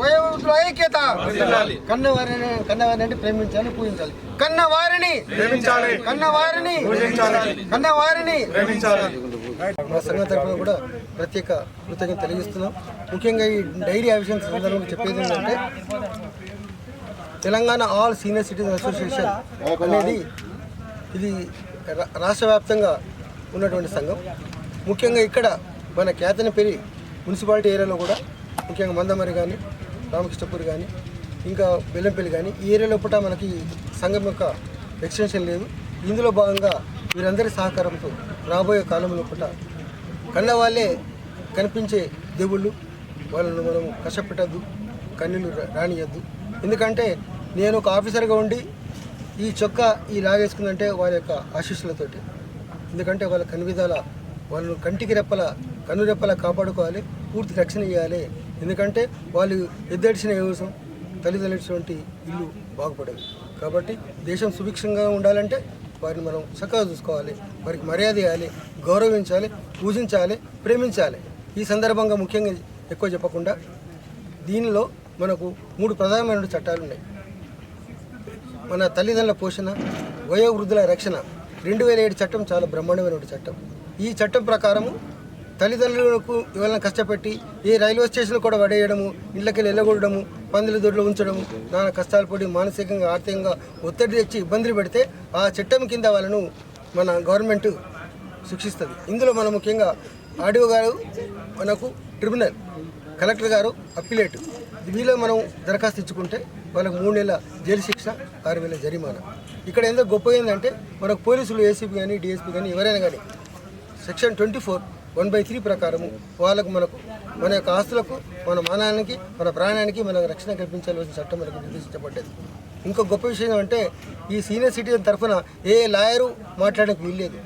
వయోవృద్ధుల ఐక్యత. కన్నవారిని కన్నవారిని అంటే ప్రేమించాలి పూజించాలి. కన్నవారిని. ప్రేమించాలి. కన్నవారిని. పూజించాలి. కన్నవారిని. ప్రేమించాలి. మా సంఘం తరఫున కూడా ప్రత్యేక కృతజ్ఞత తెలియజేస్తున్నాం. ముఖ్యంగా ఈ డైరీ విషయం సందర్భంగా చెప్పేది ఏంటంటే Telangana all senior citizen association అనేది ఇది రాష్ట్ర వ్యాప్తంగా ఉన్నటువంటి సంఘం. ముఖ్యంగా ఇక్కడ మన కేతనపల్లి మున్సిపాలిటీ ఏరియాలో కూడా ముఖ్యంగా మందమరి కానీ రామకృష్ణపూర్ కానీ ఇంకా బెల్లంపల్లి కానీ ఈ ఏరియాలో పూట మనకి సంఘం యొక్క ఎక్స్టెన్షన్ లేదు. ఇందులో భాగంగా వీరందరి సహకారంతో రాబోయే కాలంలో పూట కన్నవాళ్ళే కనిపించే దేవుళ్ళు. వాళ్ళను మనం కష్టపెట్టద్దు కన్నీళ్ళు రానియద్దు. ఎందుకంటే నేను ఒక ఆఫీసర్గా ఉండి ఈ చొక్కా ఈ లాగేసుకుందంటే వారి యొక్క ఆశీస్సులతోటి. ఎందుకంటే వాళ్ళ కను విధాల వాళ్ళను కంటికి రెప్పల కన్ను రెప్పల కాపాడుకోవాలి పూర్తి రక్షణ చేయాలి ఎందుకంటే వాళ్ళు ఎద్దడిచిన వ్యవసాయం తల్లిదండ్రులటువంటి ఇల్లు బాగుపడదు. కాబట్టి దేశం సుభిక్షంగా ఉండాలంటే వారిని మనం చక్కగా చూసుకోవాలి వారికి మర్యాద ఇవ్వాలి గౌరవించాలి పూజించాలి ప్రేమించాలి. ఈ సందర్భంగా ముఖ్యంగా ఎక్కువ చెప్పకుండా దీనిలో మనకు మూడు ప్రధానమైన చట్టాలు ఉన్నాయి. మన తల్లిదండ్రుల పోషణ వయోవృద్ధుల రక్షణ రెండు వేల ఏడు చట్టం చాలా బ్రహ్మాండమైన చట్టం. ఈ చట్టం ప్రకారము తల్లిదండ్రులకు ఎవరైనా కష్టపెట్టి ఈ రైల్వే స్టేషన్ కూడా పడేయడము ఇళ్ళకి వెళ్ళగొట్టడము పందుల దొడ్లు ఉంచడము నానా కష్టాలు పడి మానసికంగా ఆర్థికంగా ఒత్తిడి తెచ్చి ఇబ్బందులు పెడితే ఆ చట్టం కింద వాళ్ళను మన గవర్నమెంట్ శిక్షిస్తుంది. ఇందులో మనం ముఖ్యంగా ఆడియో గారు మనకు ట్రిబ్యునల్ కలెక్టర్ గారు అప్పిలేట్. వీళ్ళు మనం దరఖాస్తు ఇచ్చుకుంటే వాళ్ళకు మూడు నెలల జైలు శిక్ష ఆరు వేల జరిమానా. ఇక్కడ ఎంత గొప్ప ఏంటంటే మనకు పోలీసులు ఏసీపీ కానీ డిఎస్పీ కానీ ఎవరైనా కానీ section twenty four one by three ప్రకారము వాళ్ళకు మనకు మన యొక్క ఆస్తులకు మన మానానికి మన ప్రాణానికి మనకు రక్షణ కల్పించాల్సిన చట్టం మనకు నిర్దేశించబడ్డది. ఇంకో గొప్ప విషయం అంటే ఈ సీనియర్ సిటిజన్ తరఫున ఏ లాయరు మాట్లాడడానికి వీల్లేదు.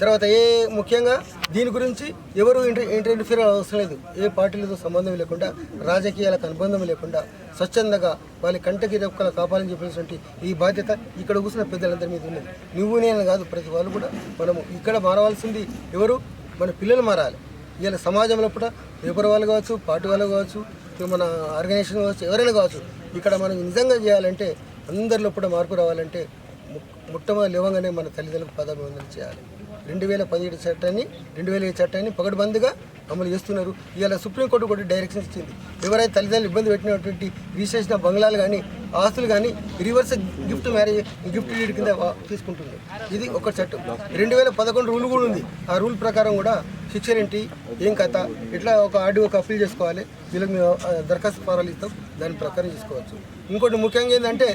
తర్వాత ఏ ముఖ్యంగా దీని గురించి ఎవరు ఇంటర్ ఇంటర్ఫియర్ అవసరం లేదు. ఏ పార్టీలతో సంబంధం లేకుండా రాజకీయాలకు అనుబంధం లేకుండా స్వచ్ఛందంగా వాళ్ళ కంటకి రెక్కల కాపాలని చెప్పినటువంటి ఈ బాధ్యత ఇక్కడ కూర్చున్న పెద్దలందరి మీద ఉన్నది. నువ్వు నేను కాదు ప్రతి వాళ్ళు కూడా మనము ఇక్కడ మారవలసింది ఎవరు? మన పిల్లలు మారాలి. ఇవాళ సమాజంలో కూడా పేపర్ వాళ్ళు కావచ్చు పార్టీ వాళ్ళు కావచ్చు మన ఆర్గనైజేషన్ కావచ్చు ఎవరైనా కావచ్చు ఇక్కడ మనం నిజంగా చేయాలంటే అందరిలో కూడా మార్పు రావాలంటే ము- మొట్టమొదటి మన తల్లిదండ్రులకు పదవి చేయాలి. రెండు వేల పదిహేడు చట్టాన్ని రెండు వేల ఏడు చట్టాన్ని పకడ్బందీగా అమలు చేస్తున్నారు. ఇవాళ సుప్రీంకోర్టు కూడా డైరెక్షన్ ఇచ్చింది. ఎవరైతే తల్లిదండ్రులు ఇబ్బంది పెట్టినటువంటి రిజిస్ట్రేషన్ బంగ్లాలు కానీ ఆస్తులు కానీ reverse gift marriage gift deed కింద తీసుకుంటుంది. ఇది ఒక చట్టం. రెండు వేల పదకొండు రూల్ కూడా ఉంది. ఆ రూల్ ప్రకారం కూడా శిక్ష ఏంటి ఏం కథ ఇట్లా ఒక ఆడియో ఒక అప్పీల్ చేసుకోవాలి వీళ్ళకి మేము దరఖాస్తు ఫారాలు ఇస్తాం దాని ప్రకారం చేసుకోవచ్చు. ఇంకోటి ముఖ్యంగా ఏంటంటే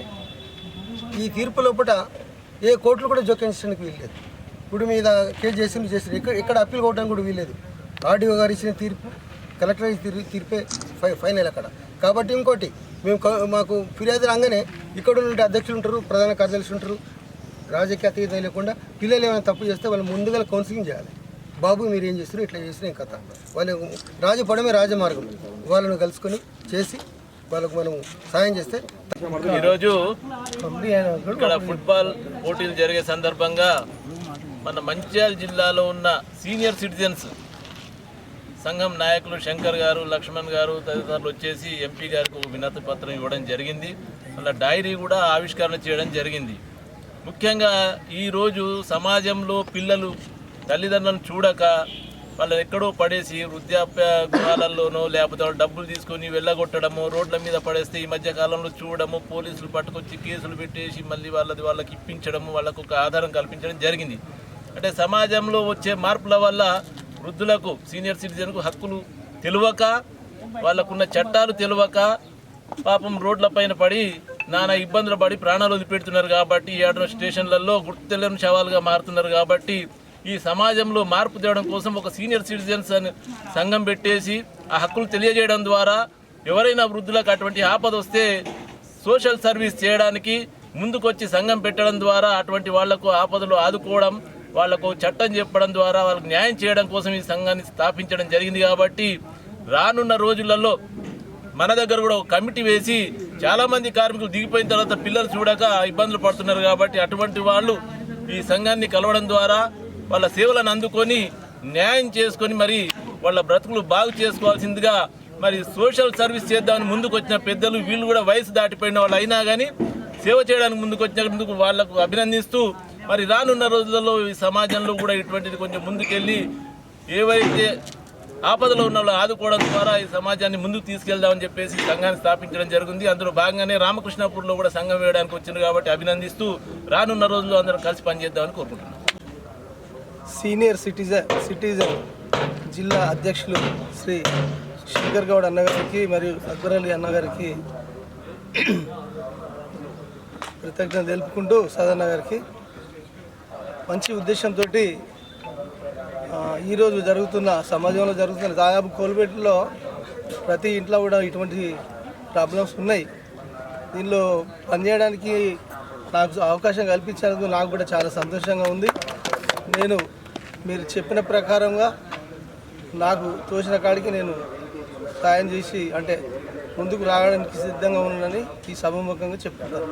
ఈ తీర్పు లోపల ఏ కోర్టులు కూడా జోక్యం చేయడానికి వీల్లేదు. ఇప్పుడు మీద కేసు చేసింది చేసింది ఇక్కడ ఇక్కడ అప్పీల్ కోవడానికి కూడా వీల్లేదు. ఆర్డీఓ గారు ఇచ్చిన తీర్పు కలెక్టర్ తీర్పే ఫైనల్ అక్కడ. కాబట్టి ఇంకోటి మేము మాకు ఫిర్యాదు రాగానే ఇక్కడ ఉన్న అధ్యక్షులు ఉంటారు ప్రధాన కార్యదర్శులు ఉంటారు. రాజకీయ అతీతం లేకుండా పిల్లలు ఏమైనా తప్పు చేస్తే వాళ్ళు ముందుగా కౌన్సిలింగ్ చేయాలి. బాబు మీరు ఏం చేస్తారు ఇట్లా చేసిన ఏం కథ? వాళ్ళు రాజపడమే రాజమార్గం వాళ్ళను కలుసుకొని చేసి వాళ్ళకు మనం సాయం చేస్తే ఈరోజు ఇక్కడ ఫుట్బాల్ పోటీలు జరిగే సందర్భంగా మన మంచిర్యాల జిల్లాలో ఉన్న సీనియర్ సిటిజన్స్ సంఘం నాయకులు శంకర్ గారు లక్ష్మణ్ గారు తదితరులు వచ్చేసి ఎంపీ గారికి ఒక వినతి పత్రం ఇవ్వడం జరిగింది. వాళ్ళ డైరీ కూడా ఆవిష్కరణ చేయడం జరిగింది. ముఖ్యంగా ఈరోజు సమాజంలో పిల్లలు తల్లిదండ్రులను చూడక వాళ్ళని ఎక్కడో పడేసి వృద్ధాప్య గృహాలలోనో లేకపోతే డబ్బులు తీసుకొని వెళ్ళగొట్టడము రోడ్ల మీద పడేస్తే ఈ మధ్య కాలంలో చూడడము పోలీసులు పట్టుకొచ్చి కేసులు పెట్టేసి మళ్ళీ వాళ్ళది వాళ్ళకి ఇప్పించడము వాళ్ళకు ఒక ఆధారం కల్పించడం జరిగింది. అంటే సమాజంలో వచ్చే మార్పుల వల్ల వృద్ధులకు సీనియర్ సిటిజన్కు హక్కులు తెలియక వాళ్ళకున్న చట్టాలు తెలియక పాపం రోడ్లపైన పడి నానా ఇబ్బందులు పడి ప్రాణాలు వదిలిపెడుతున్నారు కాబట్టి ఏడో స్టేషన్లలో గుర్తు సవాలుగా శవాలుగా మారుతున్నారు కాబట్టి ఈ సమాజంలో మార్పు తేవడం కోసం ఒక సీనియర్ సిటిజన్స్ అని సంఘం పెట్టేసి ఆ హక్కులు తెలియజేయడం ద్వారా ఎవరైనా వృద్ధులకు అటువంటి ఆపద వస్తే సోషల్ సర్వీస్ చేయడానికి ముందుకొచ్చి సంఘం పెట్టడం ద్వారా అటువంటి వాళ్ళకు ఆపదలు ఆదుకోవడం వాళ్ళకు చట్టం చెప్పడం ద్వారా వాళ్ళకి న్యాయం చేయడం కోసం ఈ సంఘాన్ని స్థాపించడం జరిగింది కాబట్టి రానున్న రోజులలో మన దగ్గర కూడా ఒక కమిటీ వేసి చాలామంది కార్మికులు దిగిపోయిన తర్వాత పిల్లలు చూడక ఇబ్బందులు పడుతున్నారు కాబట్టి అటువంటి వాళ్ళు ఈ సంఘాన్ని కలవడం ద్వారా వాళ్ళ సేవలను అందుకొని న్యాయం చేసుకొని మరి వాళ్ళ బ్రతుకులు బాగు చేసుకోవాల్సిందిగా మరి సోషల్ సర్వీస్ చేద్దామని ముందుకు వచ్చిన పెద్దలు వీళ్ళు కూడా వయసు దాటిపోయిన వాళ్ళు అయినా కానీ సేవ చేయడానికి ముందుకు వచ్చినందుకు వాళ్ళకు అభినందిస్తూ మరి రానున్న రోజులలో ఈ సమాజంలో కూడా ఇటువంటిది కొంచెం ముందుకెళ్ళి ఏవైతే ఆపదలో ఉన్న వాళ్ళు ఆదుకోవడం ద్వారా ఈ సమాజాన్ని ముందుకు తీసుకెళ్దామని చెప్పేసి సంఘాన్ని స్థాపించడం జరిగింది. అందులో భాగంగానే రామకృష్ణాపూర్లో కూడా సంఘం వేయడానికి వచ్చింది కాబట్టి అభినందిస్తూ రానున్న రోజుల్లో అందరం కలిసి పనిచేద్దామని కోరుకుంటున్నాను సీనియర్ సిటిజన్ సిటిజన్ జిల్లా అధ్యక్షులు శ్రీ శంకర్ గౌడ్ అన్నగారికి మరియు అక్బర్ అలీ అన్నగారికి కృతజ్ఞత తెలుపుకుంటూ సదన్న గారికి మంచి ఉద్దేశంతో ఈరోజు జరుగుతున్న సమాజంలో జరుగుతున్న దాదాపు కోల్పేటలో ప్రతి ఇంట్లో కూడా ఇటువంటి ప్రాబ్లమ్స్ ఉన్నాయి. దీనిలో పనిచేయడానికి నాకు అవకాశం కల్పించినందుకు నాకు కూడా చాలా సంతోషంగా ఉంది. నేను మీరు చెప్పిన ప్రకారంగా నాకు తోచిన కాడికి నేను సాయం చేసి అంటే ముందుకు రావడానికి సిద్ధంగా ఉన్నానని ఈ సభముఖంగా చెప్తున్నాను.